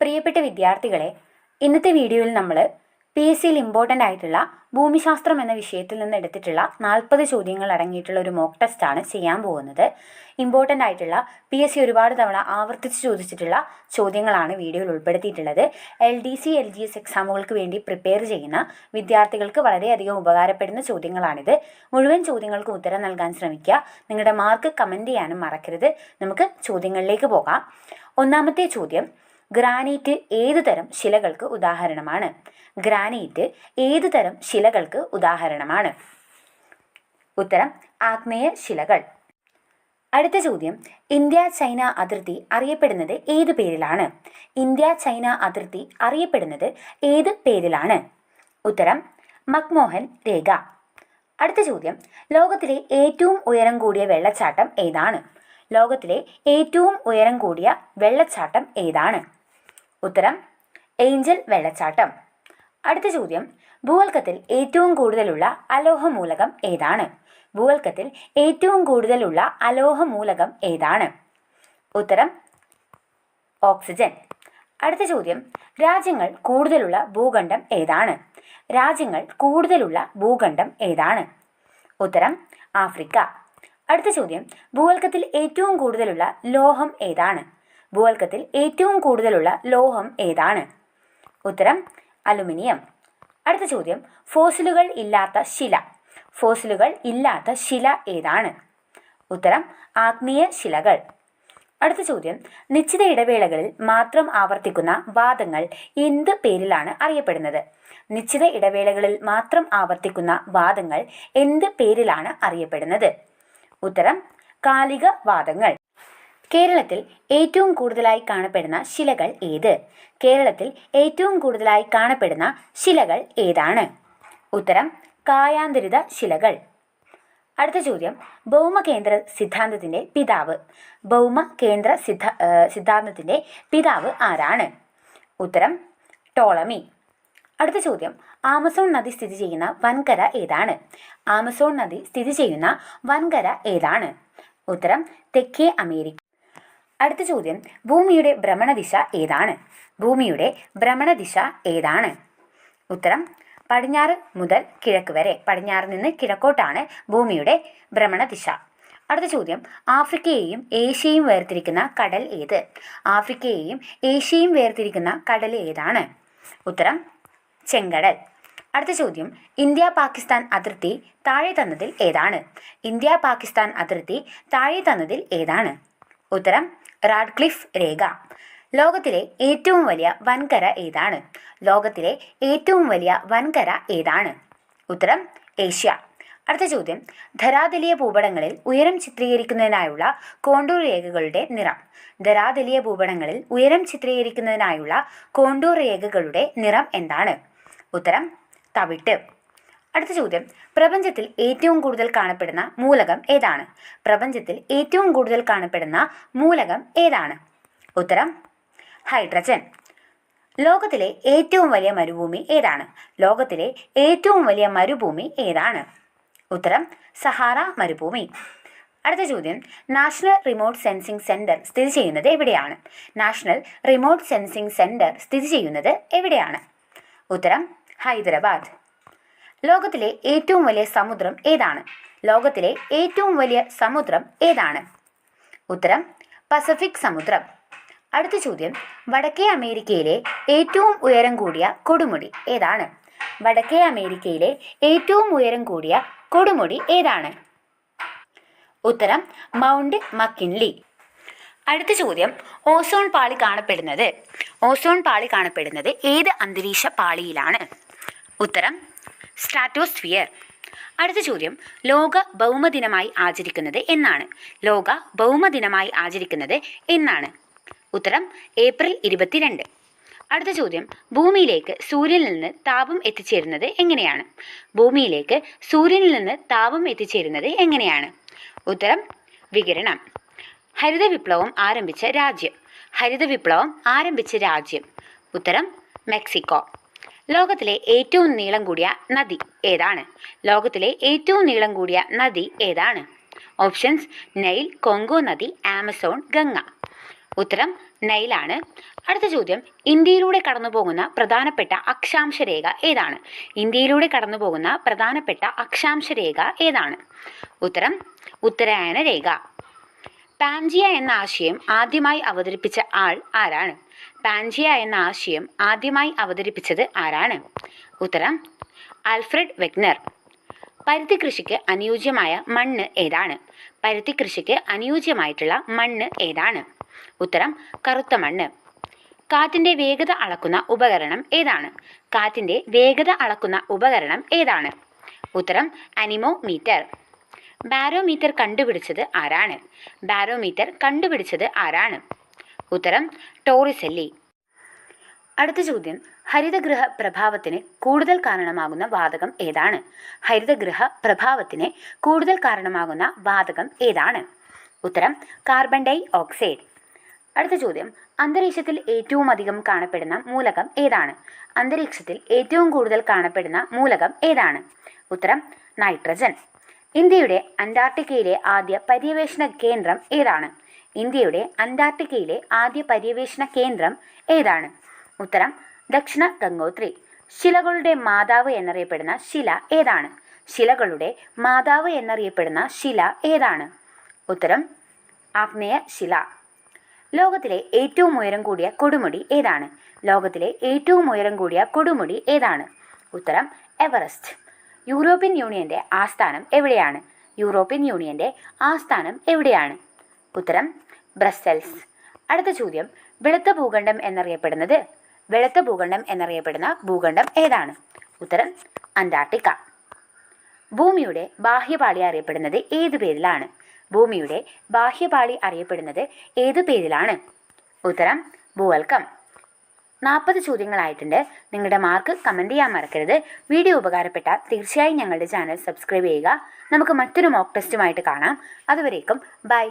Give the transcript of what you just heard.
പ്രിയപ്പെട്ട വിദ്യാർത്ഥികളെ ഇന്നത്തെ വീഡിയോയിൽ നമ്മൾ പി എസ് സിയിൽ ഇമ്പോർട്ടന്റ് ആയിട്ടുള്ള ഭൂമിശാസ്ത്രം എന്ന വിഷയത്തിൽ നിന്ന് എടുത്തിട്ടുള്ള നാൽപ്പത് ചോദ്യങ്ങൾ അടങ്ങിയിട്ടുള്ള ഒരു മോക്ക് ടെസ്റ്റാണ് ചെയ്യാൻ പോകുന്നത്. ഇമ്പോർട്ടന്റ് ആയിട്ടുള്ള പി എസ് സി ഒരുപാട് തവണ ആവർത്തിച്ച് ചോദിച്ചിട്ടുള്ള ചോദ്യങ്ങളാണ് വീഡിയോയിൽ ഉൾപ്പെടുത്തിയിട്ടുള്ളത്. L D C L G S എക്സാമുകൾക്ക് വേണ്ടി പ്രിപ്പയർ ചെയ്യുന്ന വിദ്യാർത്ഥികൾക്ക് വളരെയധികം ഉപകാരപ്പെടുന്ന ചോദ്യങ്ങളാണിത്. മുഴുവൻ ചോദ്യങ്ങൾക്കും ഉത്തരം നൽകാൻ ശ്രമിക്കുക. നിങ്ങളുടെ മാർക്ക് കമന്റ് ചെയ്യാനും മറക്കരുത്. നമുക്ക് ചോദ്യങ്ങളിലേക്ക് പോകാം. ഒന്നാമത്തെ ചോദ്യം ഗ്രാനൈറ്റ് ഏതു തരം ശിലകൾക്ക് ഉദാഹരണമാണ്? ഗ്രാനൈറ്റ് ഏതു തരം ശിലകൾക്ക് ഉദാഹരണമാണ്? ഉത്തരം ആഗ്നേയ ശിലകൾ. അടുത്ത ചോദ്യം ഇന്ത്യ ചൈന അതിർത്തി അറിയപ്പെടുന്നത് ഏത് പേരിലാണ്? ഇന്ത്യ ചൈന അതിർത്തി അറിയപ്പെടുന്നത് ഏത് പേരിലാണ്? ഉത്തരം മക്മോഹൻ രേഖ. അടുത്ത ചോദ്യം ലോകത്തിലെ ഏറ്റവും ഉയരം കൂടിയ വെള്ളച്ചാട്ടം ഏതാണ്? ലോകത്തിലെ ഏറ്റവും ഉയരം കൂടിയ വെള്ളച്ചാട്ടം ഏതാണ്? ഉത്തരം ഏഞ്ചൽ വെള്ളച്ചാട്ടം. അടുത്ത ചോദ്യം ഭൂവൽക്കത്തിൽ ഏറ്റവും കൂടുതലുള്ള അലോഹ മൂലകം ഏതാണ്? ഭൂവൽക്കത്തിൽ ഏറ്റവും കൂടുതലുള്ള അലോഹ മൂലകം ഏതാണ്? ഉത്തരം ഓക്സിജൻ. അടുത്ത ചോദ്യം രാജ്യങ്ങൾ കൂടുതലുള്ള ഭൂഖണ്ഡം ഏതാണ്? രാജ്യങ്ങൾ കൂടുതലുള്ള ഭൂഖണ്ഡം ഏതാണ്? ഉത്തരം ആഫ്രിക്ക. അടുത്ത ചോദ്യം ഭൂവൽക്കത്തിൽ ഏറ്റവും കൂടുതലുള്ള ലോഹം ഏതാണ്? ഭൂവൽക്കത്തിൽ ഏറ്റവും കൂടുതലുള്ള ലോഹം ഏതാണ്? ഉത്തരം അലുമിനിയം. അടുത്ത ചോദ്യം ഫോസിലുകൾ ഇല്ലാത്ത ശില. ഫോസിലുകൾ ഇല്ലാത്ത ശില ഏതാണ്? ഉത്തരം ആഗ്നേയ ശിലകൾ. അടുത്ത ചോദ്യം നിശ്ചിത ഇടവേളകളിൽ മാത്രം ആവർത്തിക്കുന്ന വാദങ്ങൾ എന്ത് പേരിലാണ് അറിയപ്പെടുന്നത്? നിശ്ചിത ഇടവേളകളിൽ മാത്രം ആവർത്തിക്കുന്ന വാദങ്ങൾ എന്ത് പേരിലാണ് അറിയപ്പെടുന്നത്? ഉത്തരം കാലിക വാദങ്ങൾ. കേരളത്തിൽ ഏറ്റവും കൂടുതലായി കാണപ്പെടുന്ന ശിലകൾ ഏത്? കേരളത്തിൽ ഏറ്റവും കൂടുതലായി കാണപ്പെടുന്ന ശിലകൾ ഏതാണ്? ഉത്തരം കായാന്തരിത ശിലകൾ. അടുത്ത ചോദ്യം ഭൗമകേന്ദ്ര സിദ്ധാന്തത്തിന്റെ പിതാവ്. ഭൗമ കേന്ദ്ര സിദ്ധ സിദ്ധാന്തത്തിന്റെ പിതാവ് ആരാണ്? ഉത്തരം ടോളമി. അടുത്ത ചോദ്യം ആമസോൺ നദി സ്ഥിതി ചെയ്യുന്ന വൻകര ഏതാണ്? ആമസോൺ നദി സ്ഥിതി ചെയ്യുന്ന വൻകര ഏതാണ്? ഉത്തരം തെക്കേ അമേരിക്ക. അടുത്ത ചോദ്യം ഭൂമിയുടെ ഭ്രമണദിശ ഏതാണ്? ഭൂമിയുടെ ഭ്രമണദിശ ഏതാണ്? ഉത്തരം പടിഞ്ഞാറ് മുതൽ കിഴക്ക് വരെ പടിഞ്ഞാറ് നിന്ന് കിഴക്കോട്ടാണ് ഭൂമിയുടെ ഭ്രമണദിശ. അടുത്ത ചോദ്യം ആഫ്രിക്കയെയും ഏഷ്യയും വേർതിരിക്കുന്ന കടൽ ഏത്? ആഫ്രിക്കയെയും ഏഷ്യയും വേർതിരിക്കുന്ന കടൽ ഏതാണ്? ഉത്തരം ചെങ്കടൽ. അടുത്ത ചോദ്യം ഇന്ത്യ പാകിസ്ഥാൻ അതിർത്തി താഴെ തന്നതിൽ ഏതാണ്? ഇന്ത്യ പാകിസ്ഥാൻ അതിർത്തി താഴെ തന്നതിൽ ഏതാണ്? ഉത്തരം റാഡ്ക്ലിഫ് രേഖ. ലോകത്തിലെ ഏറ്റവും വലിയ വൻകര ഏതാണ്? ലോകത്തിലെ ഏറ്റവും വലിയ വൻകര ഏതാണ്? ഉത്തരം ഏഷ്യ. അടുത്ത ചോദ്യം. ധരാതലീയ ഭൂപടങ്ങളിൽ ഉയരം ചിത്രീകരിക്കുന്നതിനായുള്ള കോണ്ടൂർ രേഖകളുടെ നിറം. ധരാതലീയ ഭൂപടങ്ങളിൽ ഉയരം ചിത്രീകരിക്കുന്നതിനായുള്ള കോണ്ടൂർ രേഖകളുടെ നിറം എന്താണ്? ഉത്തരം തവിട്ട്. അടുത്ത ചോദ്യം. പ്രപഞ്ചത്തിൽ ഏറ്റവും കൂടുതൽ കാണപ്പെടുന്ന മൂലകം ഏതാണ്? പ്രപഞ്ചത്തിൽ ഏറ്റവും കൂടുതൽ കാണപ്പെടുന്ന മൂലകം ഏതാണ്? ഉത്തരം ഹൈഡ്രജൻ. ലോകത്തിലെ ഏറ്റവും വലിയ മരുഭൂമി ഏതാണ്? ലോകത്തിലെ ഏറ്റവും വലിയ മരുഭൂമി ഏതാണ്? ഉത്തരം സഹാറ മരുഭൂമി. അടുത്ത ചോദ്യം. നാഷണൽ റിമോട്ട് സെൻസിംഗ് സെന്റർ സ്ഥിതി ചെയ്യുന്നത് എവിടെയാണ്? നാഷണൽ റിമോട്ട് സെൻസിംഗ് സെന്റർ സ്ഥിതി ചെയ്യുന്നത് എവിടെയാണ്? ഉത്തരം ഹൈദരാബാദ്. ലോകത്തിലെ ഏറ്റവും വലിയ സമുദ്രം ഏതാണ്? ലോകത്തിലെ ഏറ്റവും വലിയ സമുദ്രം ഏതാണ്? ഉത്തരം പസഫിക് സമുദ്രം. അടുത്ത ചോദ്യം വടക്കേ അമേരിക്കയിലെ ഏറ്റവും ഉയരം കൂടിയ കൊടുമുടി ഏതാണ്? വടക്കേ അമേരിക്കയിലെ ഏറ്റവും ഉയരം കൂടിയ കൊടുമുടി ഏതാണ്? ഉത്തരം മൗണ്ട് മക്കിൻലി. അടുത്ത ചോദ്യം ഓസോൺ പാളി കാണപ്പെടുന്നത്. ഓസോൺ പാളി കാണപ്പെടുന്നത് ഏത് അന്തരീക്ഷ പാളിയിലാണ്? ഉത്തരം സ്ട്രാറ്റോസ്ഫിയർ. അടുത്ത ചോദ്യം ലോക ഭൗമദിനമായി ആചരിക്കുന്നത് എന്നാണ്. ലോക ഭൗമദിനമായി ആചരിക്കുന്നത് എന്നാണ്. ഉത്തരം ഏപ്രിൽ ഇരുപത്തിരണ്ട്. അടുത്ത ചോദ്യം ഭൂമിയിലേക്ക് സൂര്യനിൽ നിന്ന് താപം എത്തിച്ചേരുന്നത് എങ്ങനെയാണ്? ഭൂമിയിലേക്ക് സൂര്യനിൽ നിന്ന് താപം എത്തിച്ചേരുന്നത് എങ്ങനെയാണ്? ഉത്തരം വികിരണം. ഹരിത വിപ്ലവം ആരംഭിച്ച രാജ്യം. ഹരിത വിപ്ലവം ആരംഭിച്ച രാജ്യം. ഉത്തരം മെക്സിക്കോ. ലോകത്തിലെ ഏറ്റവും നീളം കൂടിയ നദി ഏതാണ്? ലോകത്തിലെ ഏറ്റവും നീളം കൂടിയ നദി ഏതാണ്? ഓപ്ഷൻസ് നൈൽ കൊങ്കോ നദി ആമസോൺ ഗംഗ. ഉത്തരം നൈലാണ് അടുത്ത ചോദ്യം ഇന്ത്യയിലൂടെ കടന്നു പോകുന്ന പ്രധാനപ്പെട്ട അക്ഷാംശ രേഖ ഏതാണ്? ഇന്ത്യയിലൂടെ കടന്നു പോകുന്ന പ്രധാനപ്പെട്ട അക്ഷാംശ രേഖ ഏതാണ്? ഉത്തരം ഉത്തരായന രേഖ. പാൻജിയ എന്ന ആശയം ആദ്യമായി അവതരിപ്പിച്ച ആൾ ആരാണ്? പാൻജിയ എന്ന ആശയം ആദ്യമായി അവതരിപ്പിച്ചത് ആരാണ്? ഉത്തരം ആൽഫ്രഡ് വെഗ്നർ. പരുത്തി കൃഷിക്ക് അനുയോജ്യമായ മണ്ണ് ഏതാണ്? പരുത്തി കൃഷിക്ക് അനുയോജ്യമായിട്ടുള്ള മണ്ണ് ഏതാണ്? ഉത്തരം കറുത്ത മണ്ണ്. കാറ്റിന്റെ വേഗത അളക്കുന്ന ഉപകരണം ഏതാണ്? കാറ്റിന്റെ വേഗത അളക്കുന്ന ഉപകരണം ഏതാണ്? ഉത്തരം അനിമോമീറ്റർ. ബാരോമീറ്റർ കണ്ടുപിടിച്ചത് ആരാണ്? ബാരോമീറ്റർ കണ്ടുപിടിച്ചത് ആരാണ്? ഉത്തരം ടോറിസെല്ലി അടുത്ത ചോദ്യം ഹരിതഗൃഹ പ്രഭാവത്തിന് കൂടുതൽ കാരണമാകുന്ന വാതകം ഏതാണ്? ഹരിതഗൃഹ പ്രഭാവത്തിന് കൂടുതൽ കാരണമാകുന്ന വാതകം ഏതാണ്? ഉത്തരം കാർബൺ ഡൈ ഓക്സൈഡ്. അടുത്ത ചോദ്യം അന്തരീക്ഷത്തിൽ ഏറ്റവും അധികം കാണപ്പെടുന്ന മൂലകം ഏതാണ്? അന്തരീക്ഷത്തിൽ ഏറ്റവും കൂടുതൽ കാണപ്പെടുന്ന മൂലകം ഏതാണ്? ഉത്തരം നൈട്രജൻ. ഇന്ത്യയുടെ അന്റാർട്ടിക്കയിലെ ആദ്യ പര്യവേഷണ കേന്ദ്രം ഏതാണ്? ഇന്ത്യയുടെ അന്റാർട്ടിക്കയിലെ ആദ്യ പര്യവേഷണ കേന്ദ്രം ഏതാണ്? ഉത്തരം ദക്ഷിണ ഗംഗോത്രി. ശിലകളുടെ മാതാവ് എന്നറിയപ്പെടുന്ന ശില ഏതാണ്? ശിലകളുടെ മാതാവ് എന്നറിയപ്പെടുന്ന ശില ഏതാണ്? ഉത്തരം ആഗ്നേയ ശില. ലോകത്തിലെ ഏറ്റവും ഉയരം കൂടിയ കൊടുമുടി ഏതാണ്? ലോകത്തിലെ ഏറ്റവും ഉയരം കൂടിയ കൊടുമുടി ഏതാണ്? ഉത്തരം എവറസ്റ്റ്. യൂറോപ്യൻ യൂണിയന്റെ ആസ്ഥാനം എവിടെയാണ്? യൂറോപ്യൻ യൂണിയന്റെ ആസ്ഥാനം എവിടെയാണ്? ഉത്തരം ബ്രസ്സൽസ്. അടുത്ത ചോദ്യം വെളുത്ത ഭൂഖണ്ഡം എന്നറിയപ്പെടുന്നത്? വെളുത്ത ഭൂഖണ്ഡം എന്നറിയപ്പെടുന്ന ഭൂഖണ്ഡം ഏതാണ്? ഉത്തരം അന്റാർട്ടിക്ക. ഭൂമിയുടെ ബാഹ്യപാളി അറിയപ്പെടുന്നത് ഏത് പേരിലാണ്? ഭൂമിയുടെ ബാഹ്യപാളി അറിയപ്പെടുന്നത് ഏത് പേരിലാണ്? ഉത്തരം ഭൂവൽക്കം. നാൽപ്പത് ചോദ്യങ്ങളായിട്ടുണ്ട്. നിങ്ങളുടെ മാർക്ക് കമന്റ് ചെയ്യാൻ മറക്കരുത്. വീഡിയോ ഉപകാരപ്പെട്ടാൽ തീർച്ചയായും ഞങ്ങളുടെ ചാനൽ സബ്സ്ക്രൈബ് ചെയ്യുക. നമുക്ക് മറ്റൊരു മോക്ക് ടെസ്റ്റുമായിട്ട് കാണാം. അതുവരേക്കും ബൈ